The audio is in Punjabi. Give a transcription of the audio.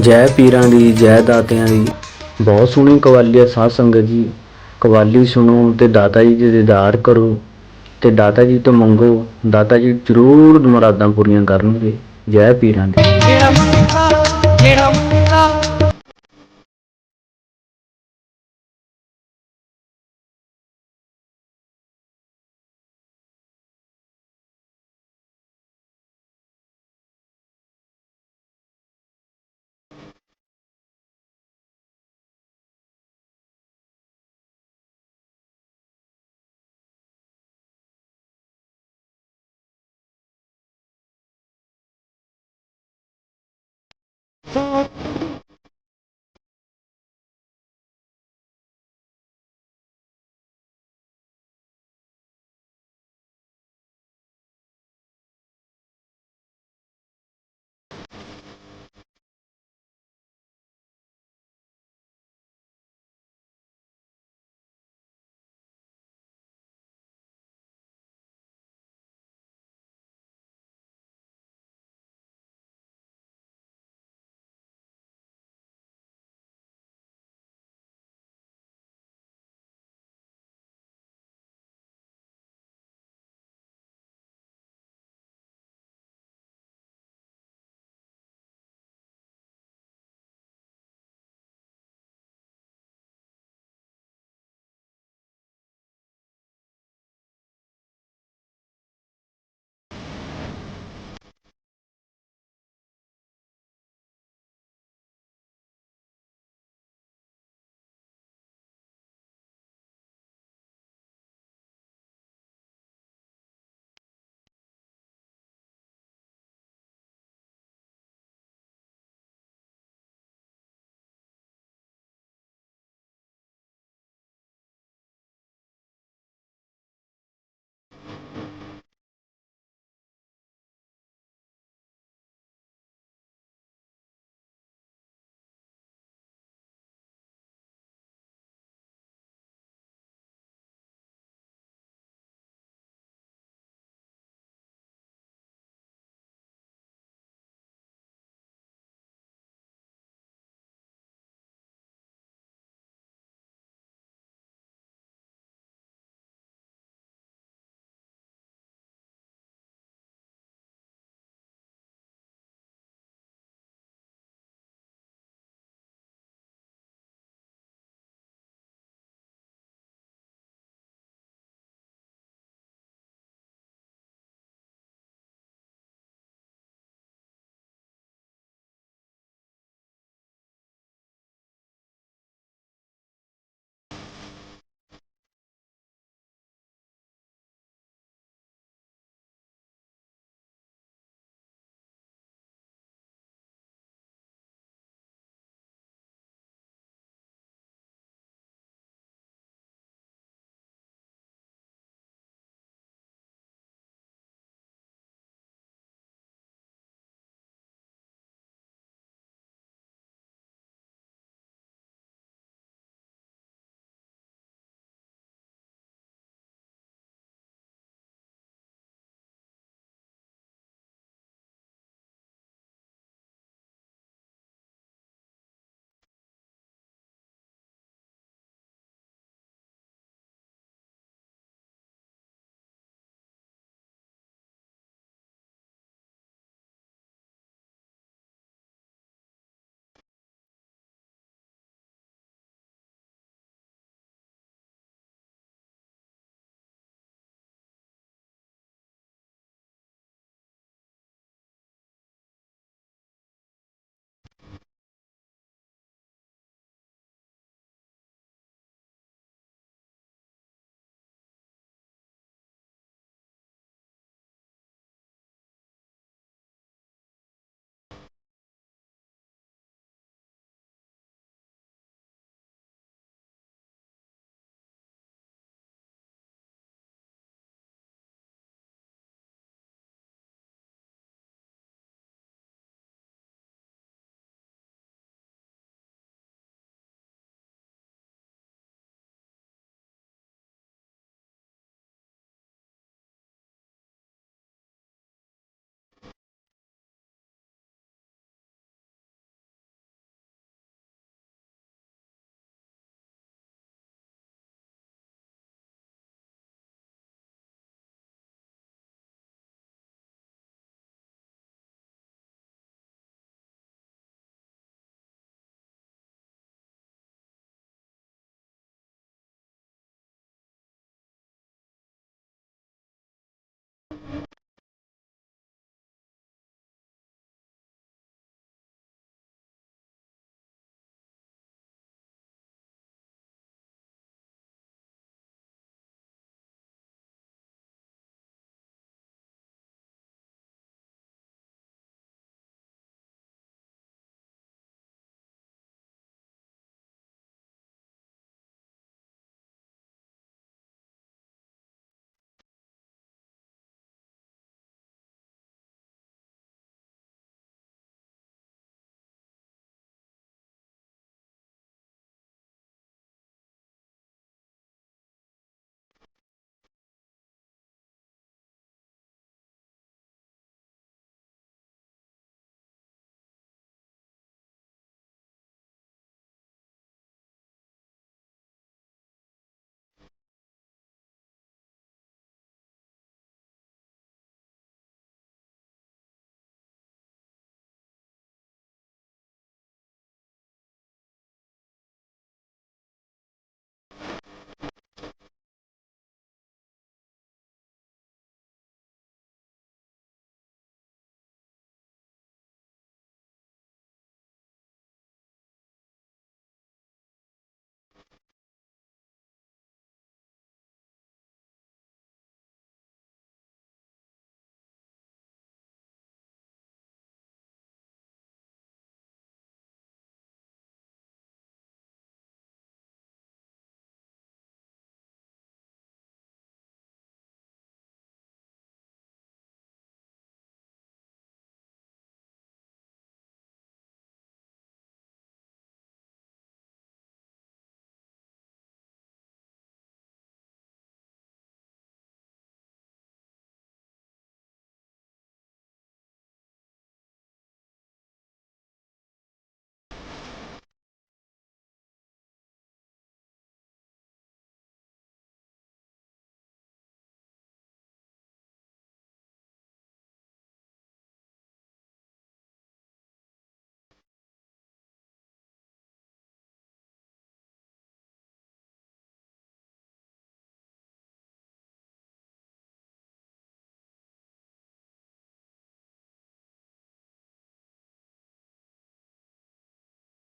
ਜੈ ਪੀਰਾਂ ਦੀ, ਜੈ ਦਾਤਿਆਂ ਦੀ। ਬਹੁਤ ਸੋਹਣੀ ਕਵਾਲੀ ਹੈ ਸਾਧ ਸੰਗਤ ਜੀ। ਕਵਾਲੀ ਸੁਣੋ ਤੇ ਦਾਤਾ ਜੀ ਦੇ ਦੀਦਾਰ ਕਰੋ ਤੇ ਦਾਤਾ ਜੀ ਤੋਂ ਮੰਗੋ। ਦਾਤਾ ਜੀ ਜ਼ਰੂਰ ਮੁਰਾਦਾਂ ਪੂਰੀਆਂ ਕਰਨਗੇ। ਜੈ ਪੀਰਾਂ ਦੀ। Oh.